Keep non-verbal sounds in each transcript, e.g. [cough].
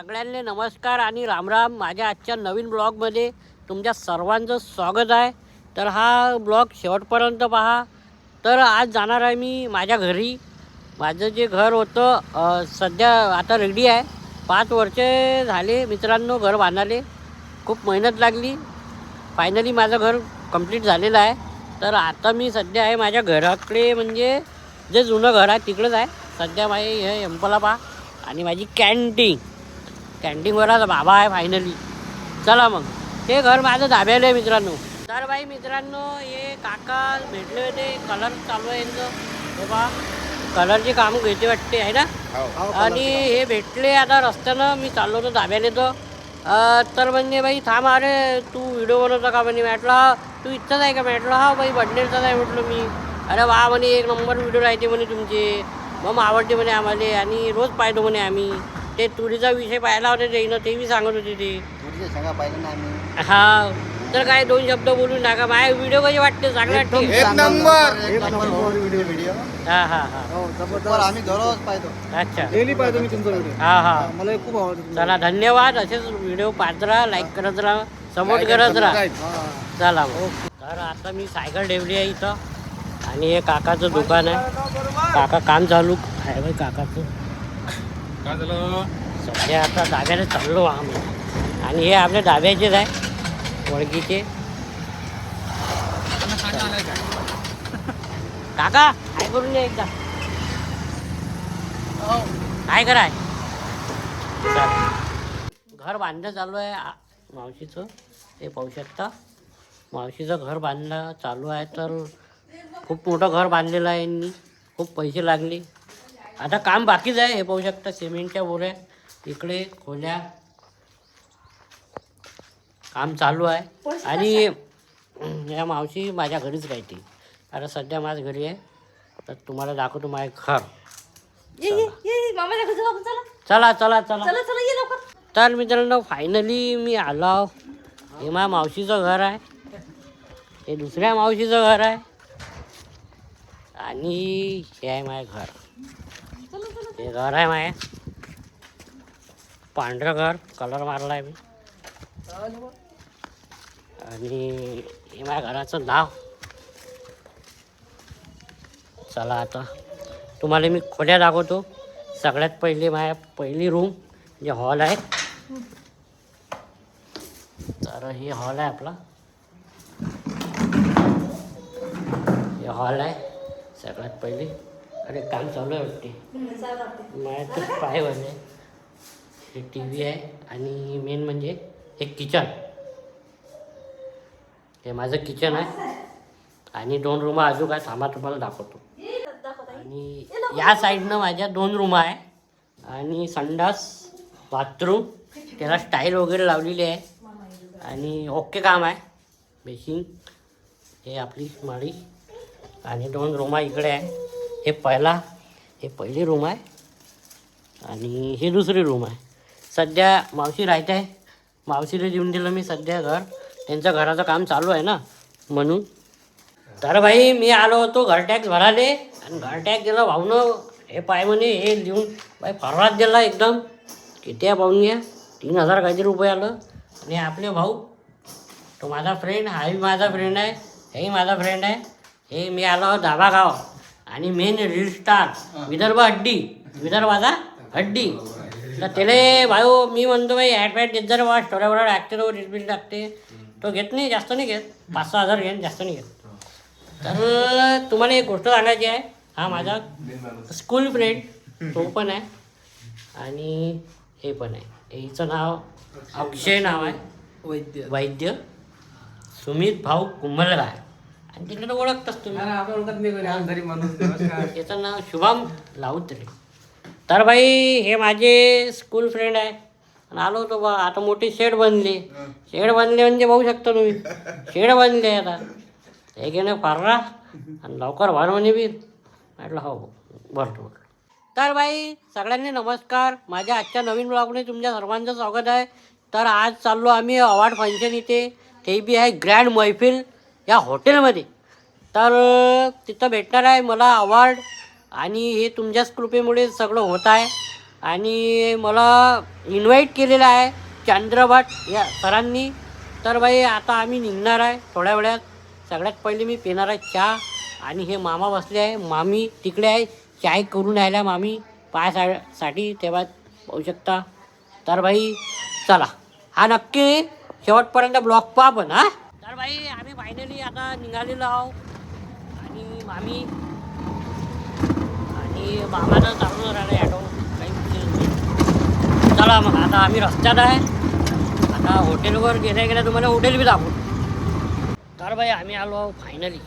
सगळ्यांना नमस्कार आणि रामराम माझ्या आजच्या नवीन ब्लॉगमध्ये तुमच्या सर्वांचं स्वागत आहे. तर हा ब्लॉग शेवटपर्यंत पहा. तर आज जाणार आहे मी माझ्या घरी. माझं जे घर होतं सध्या आता रेडी आहे. पाच वर्षे झाले मित्रांनो घर बांधाले खूप मेहनत लागली. फायनली माझं घर कंप्लीट झालेलं आहे. तर आता मी सध्या आहे माझ्या घराकडे म्हणजे जे जुनं घर आहे तिकडंच आहे. सध्या माझे हे एम्पला पहा. आणि माझी कॅन्टीन कॅन्टीनवरच बाबा आहे फायनली चला मग. ते घर माझं धाब्याला आहे मित्रांनो. तर बाई मित्रांनो हे काका भेटले होते. कलर चालू आहे यांचं. हे पहा कलरचे काम घेते वाटते आहे ना? आणि हे भेटले आता रस्त्यानं. मी चाललो होतो धाब्याने तर अं, तर म्हणजे बाई थांब अरे तू व्हिडिओ बनवता का? म्हणे म्हटलं "हा, तू इथंच आहे का? म्हटलं हा बाई बड्डेचाच आहे म्हटलं मी. अरे वा म्हणे एक नंबर व्हिडिओ राहते म्हणे तुमचे. मग आवडते म्हणे आम्हाला. आणि रोज पाहतो म्हणे आम्ही. ते तुरीचा विषय पाहिला होता ते ते बी सांगत होते ते. तुझे सगळं पाहिलं ना आम्ही. हा तर काय दोन शब्द बोलून टाका. माझे व्हिडिओ कसे वाटते? चांगले वाटते? एक नंबर. एक नंबर व्हिडिओ व्हिडिओ. हा हा हा. हो सुपर आम्ही दररोज पाहतो. अच्छा. डेली पाहतो मी तुमचा व्हिडिओ. हा हा. मला खूप आवडतं तुमचा चला धन्यवाद. असेच व्हिडिओ पाहत राहा लाईक करत राहा सपोर्ट करत राहा. हा. चला मग. तर आता मी सायकल ठेवली आहे इथं. आणि हे काकाचं दुकान आहे. काका काम चालू. आहे बाई काकाचं. सध्या आता डाब्याने चाललो आम्ही. आणि हे आपल्या डाब्याचेच आहे वळगीचे काका काय करून द्या एकदा. काय कराय घर बांधणं चालू आहे मावशीचं. ते पाहू शकता. मावशीचं घर बांधणं चालू आहे तर खूप मोठं घर बांधलेलं आहे यांनी. खूप पैसे लागले. आता काम बाकीच आहे हे पाहू शकता सिमेंटच्या बोऱ्या इकडे खोल्या. काम चालू आहे. आणि या मावशी माझ्या घरीच राहते. आता सध्या माझ्या घरी आहे. तर तुम्हाला दाखवतो माझं घर. चला. चला चला चला. चला चला ये लवकर. तर मित्रांनो फायनली मी आलो हे माझ्या मावशीचं घर आहे. हे दुसऱ्या मावशीचं घर आहे. आणि हे आहे माझं घर. हे घर आहे माझ्या पांढरं घर कलर मारला आहे मी. आणि हे माझ्या घराचं नाव. चला आता. तुम्हाला मी खोल्या दाखवतो. सगळ्यात पहिली माझ्या पहिली रूम जे हॉल आहे. तर हे हॉल आहे आपला. हे हॉल आहे. सगळ्यात पहिली. अरे काम चालू आहे वाटते. माझ्या पाय आहे हे टी व्ही आहे आणि मेन म्हणजे हे किचन हे माझं किचन आहे. आणि दोन रूम अजून आहे थांबा तुम्हाला दाखवतो. आणि या साईडनं माझ्या दोन रूम आहे. आणि संडास बाथरूम त्याला स्टाईल वगैरे लावलेली आहे. आणि ओके काम आहे. बेसिंग हे आपली माळी. आणि दोन रूमा इकडे आहे. हे पहिला हे पहिली रूम आहे. आणि हे दुसरी रूम आहे. सध्या मावशी राहत. आहे मावशीला देऊन दिलं मी सध्या घर. त्यांचं घराचं काम चालू आहे ना म्हणून. तर भाई मी आलो होतो घर टॅक्स भराले. आणि घर टॅक्स दिला भाऊनं. हे पाय म्हणे हे लिहून बाई फरवाद दिला एकदम. किती आहे पाहून घ्या तीन हजार काहीतरी रुपये आलं. आणि आपले भाऊ तो माझा फ्रेंड हाही माझा फ्रेंड आहे. हेही माझा फ्रेंड आहे. हे मी आलो दाबा गाव आणि मेन रील स्टार विदर्भ हड्डी विदर्भाचा हड्डी. तर त्याला भाऊ मी म्हणतो बाई ॲड पॅड देत जर बा स्टोऱ्यावर टाकते तो रील बिल टाकते. तो घेत नाही जास्त नाही घेत. पाच सहा हजार घेत जास्त नाही घेत. तर तुम्हाला एक गोष्ट सांगायची आहे. हा माझा स्कूल फ्रेंड तो पण आहे. आणि हे पण आहे. हिचं नाव अक्षय नाव आहे. वैद्य. वैद्य. सुमित भाऊ कुंभलगार आणि तिकडे तर ओळखताच तुम्ही घरी माणूस नमस्कार. [laughs] याचं नाव शुभम लाऊत्रे तर बाई हे माझे स्कूल फ्रेंड आहे. आणि आलो होतो बा आता मोठी शेड बनली. शेड बनले म्हणजे बघू शकता तुम्ही. शेड बनले आता. हे घेणं फाररा आणि लवकर भर म्हणे बी. म्हटलं हो हो. भरतो भरतो तर बाई सगळ्यांनी नमस्कार. माझ्या आजच्या नवीन ब्लॉगमध्ये तुमच्या सर्वांचं स्वागत आहे. तर आज चाललो आम्ही अवॉर्ड फंक्शन इथे. ते बी आहे ग्रँड मैफिल. या हॉटेलमध्ये. तर तिथं भेटणार आहे मला अवॉर्ड आणि हे तुमच्याच कृपेमुळे सगळं होत आहे. आणि मला इन्व्हाइट केलेलं आहे चंद्रभट या सरांनी. तर बाई आता आम्ही निघणार आहे थोड्या वेळात. सगळ्यात पहिले मी पिणार आहे चहा आणि हे मामा बसले आहे. मामी तिकडे आहे. चाय करून राहिल्या मामी. पाया सा साठी तेव्हा पाहू शकता. तर बाई चला. हा नक्की शेवटपर्यंत ब्लॉग पहा पण हा. तर भाई आम्ही फायनली आता निघालेलो आहो आणि मामी आणि मामाचा चालू राहिलं ॲटो काही नाही. चला मग आता आम्ही रस्त्यात आहे. आता हॉटेलवर गेल्या गेल्या तुम्हाला हॉटेल बी दाखवू तर बाई आम्ही आलो आहो फायनली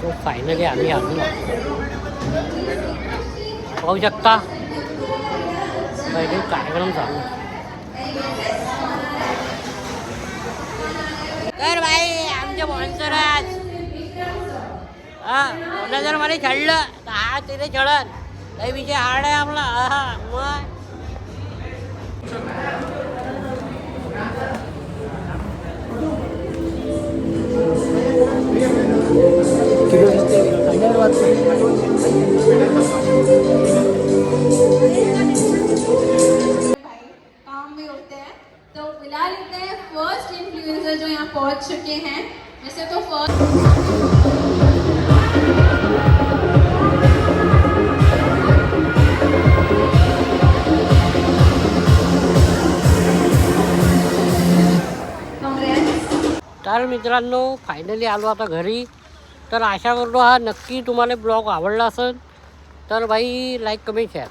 सो फायनली आम्ही आलो. पाहू शकता? पहिले कार्यक्रम चालू आहे. तर भाई आमच्या स्पॉन्सर आज हा कोणा जर मला खेळलं तर हा तिथे खेळत काही विषय हार्ड आहे आपला हा मग फर्स्ट इन्फ्लुएंसर जो यहाँ पहुँच चुके हैं वैसे तो फर्स्ट तर मित्रांनो फायनली आलो आता घरी. तर आशा करतो हा नक्की तुम्हाला ब्लॉग आवडला असेल तर भाई लाईक कमेंट शेअर